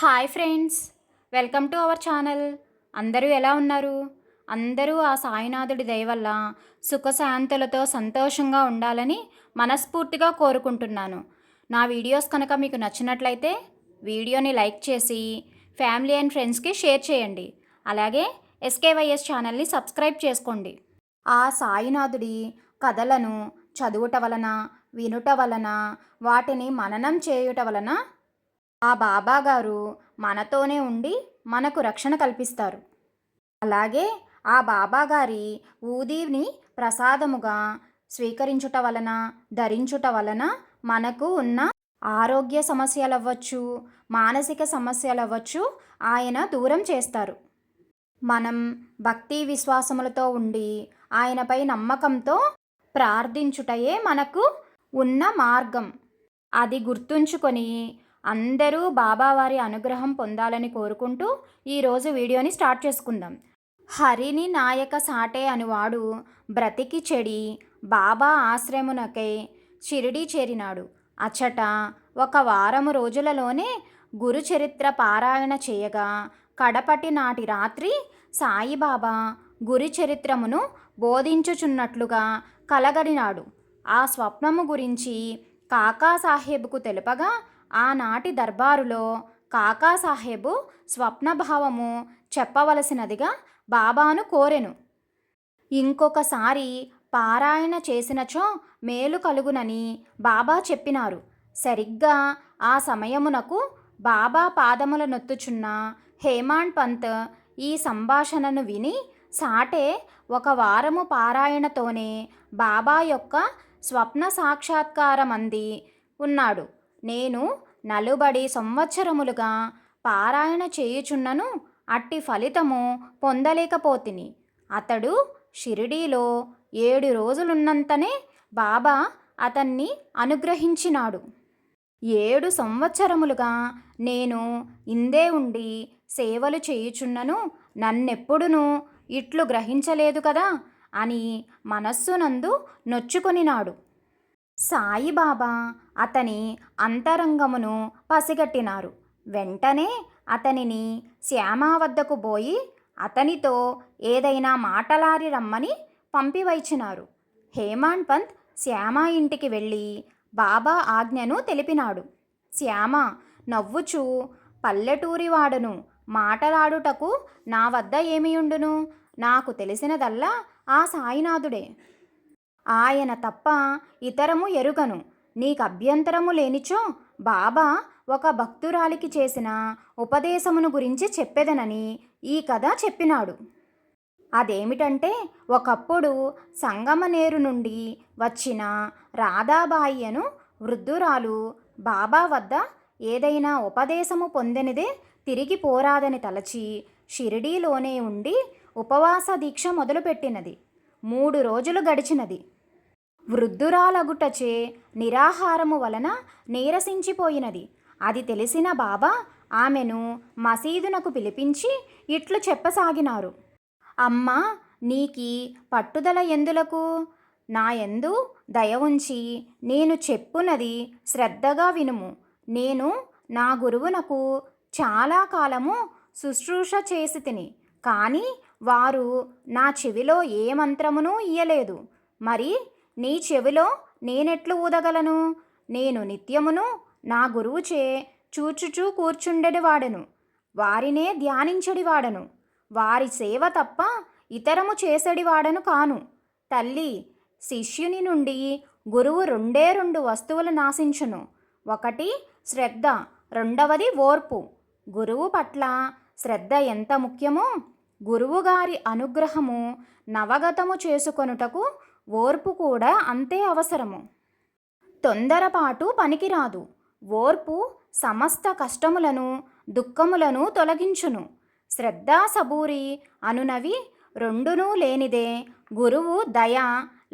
Hi friends welcome to our channel. అందరూ ఎలా ఉన్నారు? అందరూ ఆ సాయినాథుడి దయవల్ల సుఖశాంతులతో సంతోషంగా ఉండాలని మనస్ఫూర్తిగా కోరుకుంటున్నాను. నా వీడియోస్ కనుక మీకు నచ్చినట్లయితే వీడియోని లైక్ చేసి ఫ్యామిలీ అండ్ ఫ్రెండ్స్కి షేర్ చేయండి. అలాగే ఎస్కేవైఎస్ ఛానల్ని సబ్స్క్రైబ్ చేసుకోండి. ఆ సాయినాథుడి కథలను చదువుట వలన వినుట వలన వాటిని మననం చేయుట వలన ఆ బాబాగారు మనతోనే ఉండి మనకు రక్షణ కల్పిస్తారు. అలాగే ఆ బాబాగారి ఊదీని ప్రసాదముగా స్వీకరించుట వలన ధరించుట వలన మనకు ఉన్న ఆరోగ్య సమస్యలు అవ్వచ్చు మానసిక సమస్యలు అవ్వచ్చు ఆయన దూరం చేస్తారు. మనం భక్తి విశ్వాసములతో ఉండి ఆయనపై నమ్మకంతో ప్రార్థించుటయే మనకు ఉన్న మార్గం. అది గుర్తుంచుకొని అందరూ బాబావారి అనుగ్రహం పొందాలని కోరుకుంటూ ఈరోజు వీడియోని స్టార్ట్ చేసుకుందాం. హరిని నాయక సాటే అనువాడు బ్రతికి చెడి బాబా ఆశ్రమునకై షిరిడి చేరినాడు. అచ్చట ఒక వారము రోజులలోనే గురుచరిత్ర పారాయణ చేయగా కడపటి నాటి రాత్రి సాయిబాబా గురుచరిత్రమును బోధించుచున్నట్లుగా కలగడినాడు ఆ స్వప్నము గురించి కాకాసాహెబ్కు తెలుపగా ఆనాటి దర్బారులో కాకాసాహెబు స్వప్నభావము చెప్పవలసినదిగా బాబాను కోరెను. ఇంకొకసారి పారాయణ చేసినచో మేలు కలుగునని బాబా చెప్పినారు. సరిగ్గా ఆ సమయమునకు బాబా పాదముల నొత్తుచున్న హేమాండ్ పంత్ ఈ సంభాషణను విని సాటే ఒక వారము పారాయణతోనే బాబా యొక్క స్వప్న సాక్షాత్కారమంది ఉన్నాడు. నేను నలుబడి సంవత్సరములుగా పారాయణ చేయుచున్నను అట్టి ఫలితము పొందలేకపోతిని. అతడు షిరిడీలో ఏడు రోజులున్నంతనే బాబా అతన్ని అనుగ్రహించినాడు. ఏడు సంవత్సరములుగా నేను ఇందే ఉండి సేవలు చేయుచున్నను నన్నెప్పుడునూ ఇట్లు గ్రహించలేదు కదా అని మనస్సునందు నొచ్చుకొనినాడు. సాయిబాబా అతని అంతరంగమును పసిగట్టినారు. వెంటనే అతనిని శ్యామా వద్దకు పోయి అతనితో ఏదైనా మాటలారి రమ్మని పంపివైచినారు. హేమాన్ పంత్ శ్యామ ఇంటికి వెళ్ళి బాబా ఆజ్ఞను తెలిపినాడు. శ్యామ నవ్వుచూ పల్లెటూరివాడును మాటలాడుటకు నా వద్ద ఏమియుండును? నాకు తెలిసినదల్లా ఆ సాయినాథుడే. ఆయన తప్ప ఇతరము ఎరుగను. నీకు అభ్యంతరము లేనిచో బాబా ఒక భక్తురాలికి చేసిన ఉపదేశమును గురించి చెప్పెదనని ఈ కథ చెప్పినాడు. అదేమిటంటే ఒకప్పుడు సంగమనేరు నుండి వచ్చిన రాధాబాయి అను వృద్ధురాలు బాబా వద్ద ఏదైనా ఉపదేశము పొందినదే తిరిగి పోరాదని తలచి షిరిడీలోనే ఉండి ఉపవాస దీక్ష మొదలుపెట్టినది. మూడు రోజులు గడిచినది. వృద్ధురాలగుటచే నిరాహారము వలన నీరసించిపోయినది. అది తెలిసిన బాబా ఆమెను మసీదునకు పిలిపించి ఇట్లు చెప్పసాగినారు. అమ్మా నీకి పట్టుదల ఎందులకు? నాయందు దయ ఉంచి నేను చెప్పునది శ్రద్ధగా వినుము. నేను నా గురువునకు చాలా కాలము శుశ్రూష చేసి తిని కానీ వారు నా చెవిలో ఏ మంత్రమును ఇయ్యలేదు. మరి నీ చెవిలో నేనెట్లు ఊదగలను? నేను నిత్యమును నా గురువుచే చూచుచూ కూర్చుండెడివాడను. వారినే ధ్యానించడివాడను. వారి సేవ తప్ప ఇతరము చేసడివాడను కాను. తల్లి శిష్యుని నుండి గురువు రెండే రెండు వస్తువులు నాశించును. ఒకటి శ్రద్ధ రెండవది ఓర్పు. గురువు పట్ల శ్రద్ధ ఎంత ముఖ్యమో గురువుగారి అనుగ్రహము నవగతము చేసుకొనుటకు ఓర్పు కూడా అంతే అవసరము. తొందరపాటు పనికిరాదు. ఓర్పు సమస్త కష్టములను దుఃఖములను తొలగించును. శ్రద్ధా సబూరి అనునవి రెండునూ లేనిదే గురువు దయ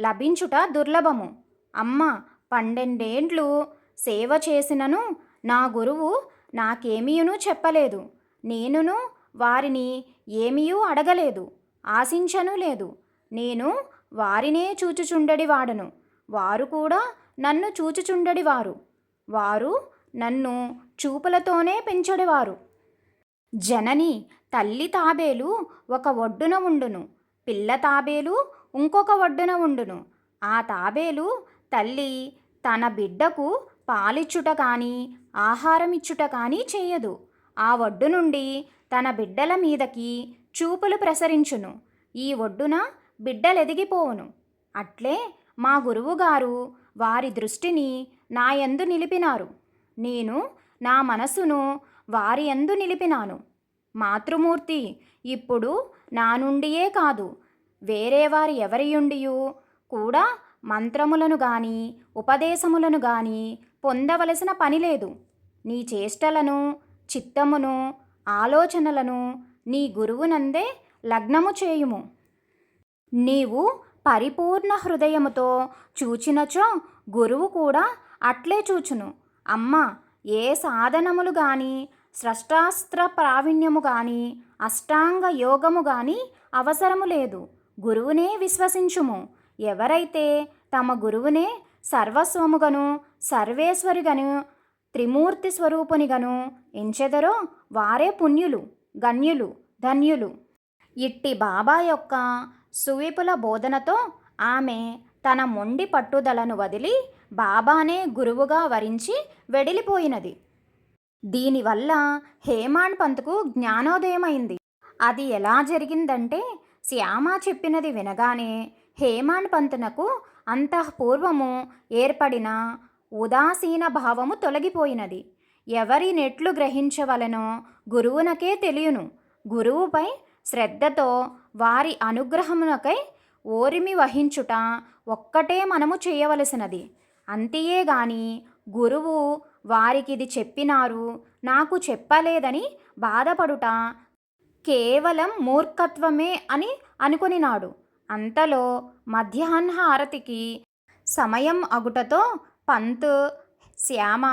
లభించుట దుర్లభము. అమ్మ పన్నెండేండ్లు సేవ చేసినను నా గురువు నాకేమీయును చెప్పలేదు. నేనును వారిని ఏమీయూ అడగలేదు ఆశించను లేదు. నేను వారినే చూచుచుండడివాడను వారు కూడా నన్ను చూచుచుండడివారు వారు. నన్ను చూపులతోనే పెంచడివారు జనని తల్లి తాబేలు ఒక ఒడ్డున ఉండును. పిల్ల తాబేలు ఇంకొక ఒడ్డున ఉండును. ఆ తాబేలు తల్లి తన బిడ్డకు పాలిచ్చుట కానీ ఆహారం ఇచ్చుట కానీ చేయదు. ఆ ఒడ్డు నుండి తన బిడ్డల మీదకి చూపులు ప్రసరించును. ఈ ఒడ్డున బిడ్డలెదిగిపోవును. అట్లే మా గురువుగారు వారి దృష్టిని నా యందు నిలిపినారు. నేను నా మనసును వారి యందు నిలిపినాను. మాతృమూర్తి ఇప్పుడు నా నుండియే కాదు. వేరే వారి ఎవరియుండియు కూడా మంత్రములను గాని ఉపదేశములను గాని పొందవలసిన పని లేదు. నీ చేష్టలను చిత్తమును ఆలోచనలను నీ గురువునందే లగ్నము చేయుము. నీవు పరిపూర్ణ హృదయముతో చూచినచో గురువు కూడా అట్లే చూచును. అమ్మ ఏ సాధనములు గాని స్రష్టాస్త్ర ప్రావీణ్యము గాని అష్టాంగ యోగము గాని అవసరము లేదు. గురువునే విశ్వసించుము. ఎవరైతే తమ గురువునే సర్వస్వముగను సర్వేశ్వరిగను త్రిమూర్తి స్వరూపునిగను ఎంచెదరో వారే పుణ్యులు గణ్యులు ధన్యులు. ఇట్టి బాబా యొక్క సువిపుల బోధనతో ఆమె తన మొండి పట్టుదలను వదిలి బాబానే గురువుగా వరించి వెడిలిపోయినది. దీనివల్ల హేమాండ్ పంత్కు జ్ఞానోదయమైంది. అది ఎలా జరిగిందంటే శ్యామ చెప్పినది వినగానే హేమాండ్ పంతునకు అంతఃపూర్వము ఏర్పడిన ఉదాసీన భావము తొలగిపోయినది. ఎవరి నెట్లు గ్రహించవలనో గురువునకే తెలియను. గురువుపై శ్రద్ధతో వారి అనుగ్రహమునకై ఓరిమి వహించుట ఒక్కటే మనము చేయవలసినది. అంతియే గాని గురువు వారికిది చెప్పినారు నాకు చెప్పలేదని బాధపడుట కేవలం మూర్ఖత్వమే అని అనుకొనినాడు. అంతలో మధ్యాహ్న హారతికి సమయం అగుటతో పంత్ శ్యామ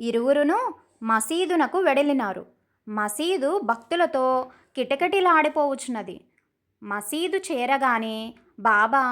ఇరువురును మసీదునకు వెడలినారు. మసీదు భక్తులతో కిటకిటలాడిపోవచ్చున్నది. మసీదు చేరగానే బాబా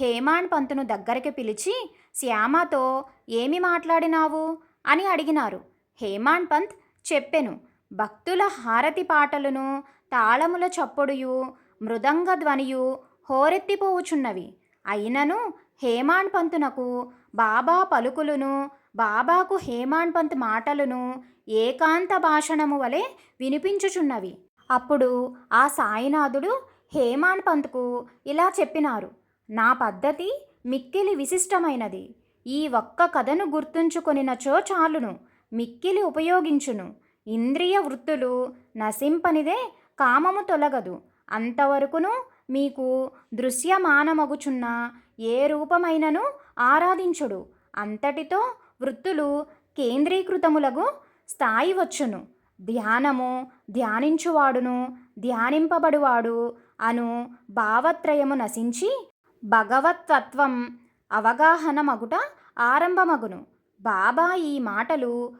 హేమాన్ పంతును దగ్గరికి పిలిచి శ్యామతో ఏమి మాట్లాడినావు? అని అడిగినారు. హేమాన్ పంత్ చెప్పెను భక్తుల హారతి పాటలను తాళముల చప్పుడుయు మృదంగ ధ్వనియు హోరెత్తిపోవుచున్నవి అయినను హేమాన్ పంతునకు బాబా పలుకులను బాబాకు హేమాన్పంత్ మాటలను ఏకాంత భాషణము వలె వినిపించుచున్నవి. అప్పుడు ఆ సాయినాథుడు హేమాన్పంత్కు ఇలా చెప్పినారు నా పద్ధతి మిక్కిలి విశిష్టమైనది. ఈ ఒక్క కథను గుర్తుంచుకొనినచో చాలును. మిక్కిలి ఉపయోగించును. ఇంద్రియ వృత్తులు నశింపనిదే కామము తొలగదు. అంతవరకును మీకు దృశ్యమానమగుచున్న ఏ రూపమైనను ఆరాధించుడు. అంతటితో వృత్తులు కేంద్రీకృతములగు స్థాయి వచ్చును. ధ్యానము ధ్యానించువాడును ధ్యానింపబడువాడు అను భావత్రయము నశించి భగవతత్వం అవగాహనమగుట ఆరంభమగును. బాబా ఈ మాటలు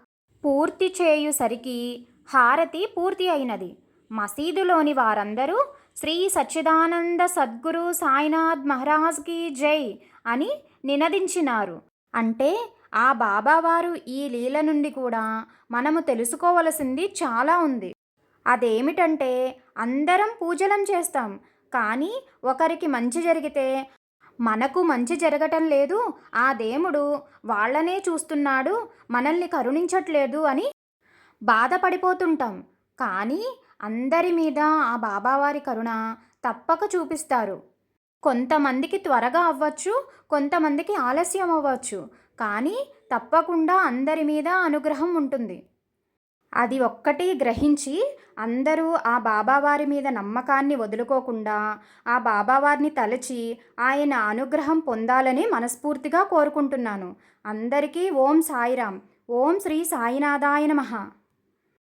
పూర్తి చేయుసరికి హారతి పూర్తి అయినది. మసీదులోని వారందరూ శ్రీ సచ్చిదానంద సద్గురు సాయినాథ్ మహారాజ్కి జై అని నినదించినారు. అంటే ఆ బాబావారు ఈ లీల నుండి కూడా మనము తెలుసుకోవలసింది చాలా ఉంది. అదేమిటంటే అందరం పూజలం చేస్తాం. కానీ ఒకరికి మంచి జరిగితే మనకు మంచి జరగటం లేదు. ఆ దేవుడు వాళ్ళనే చూస్తున్నాడు మనల్ని కరుణించట్లేదు అని బాధపడిపోతుంటాం. కానీ అందరి మీద ఆ బాబావారి కరుణ తప్పక చూపిస్తారు. కొంతమందికి త్వరగా అవ్వచ్చు కొంతమందికి ఆలస్యం అవ్వచ్చు కానీ తప్పకుండా అందరి మీద అనుగ్రహం ఉంటుంది. అది ఒక్కటి గ్రహించి అందరూ ఆ బాబావారి మీద నమ్మకాన్ని వదులుకోకుండా ఆ బాబావారిని తలచి ఆయన అనుగ్రహం పొందాలని మనస్ఫూర్తిగా కోరుకుంటున్నాను. అందరికీ ఓం సాయిరామ్. ఓం శ్రీ సాయినాథాయ నమః.